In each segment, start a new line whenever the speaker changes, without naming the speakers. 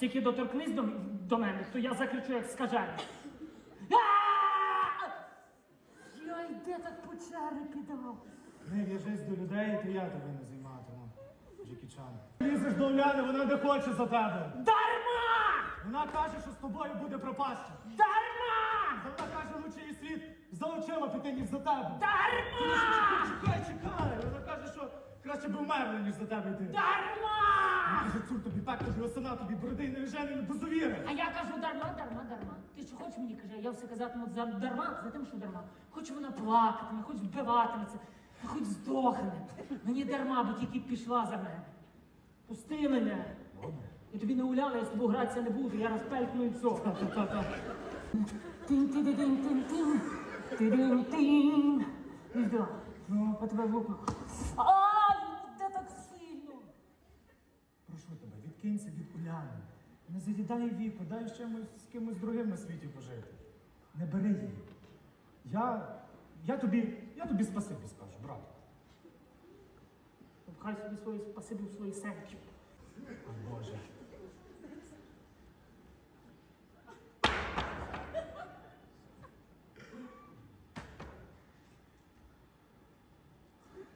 Тільки доторкнись до, до мене, то я закричу, як скажений. Я йде так по черепі дав.
Не в'яжись до людей, то я тебе не займатиму. Джекі Чан. Лізеш до Оляни, вона не хоче за тебе.
Дарма!
Вона каже, що з тобою буде пропаща.
Дарма!
Вона каже, лучше їй світ за очима піти, ніж за тебе.
Дарма!
Чекай, чекай! Вона каже, що краще би вмерла, ніж за тебе йти.
Дарма!
Каже, цур тобі так, тобі не жени, не безувіри.
А я кажу дарма, дарма, дарма. Ти що хочеш мені каже, я все казатиму за дарма, за тим, що дарма. Хоч вона плакатиме, хоч вбиватиметься, хоч здохне. Мені дарма, бо тільки пішла за мене. Пусти мене. Я тобі не уляла, я з тобою гратися не буду, я розпелькну і все. Тин-ти-ди-дин-тин-тин. Ти-дин-тин. Ну. По тебе. Ай,
відкинься від Уляни. Не заїдай віку, дай чимось з кимось другим на світі пожити. Не бери її. Я. Я тобі. Я тобі спасибі скажу, брат.
Хай собі свої спасибі в свої серці.
О, Боже.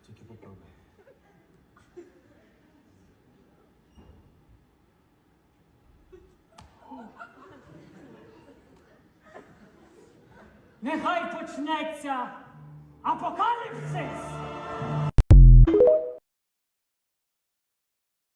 Тільки попробуй.
нехай почнеться апокаліпсис.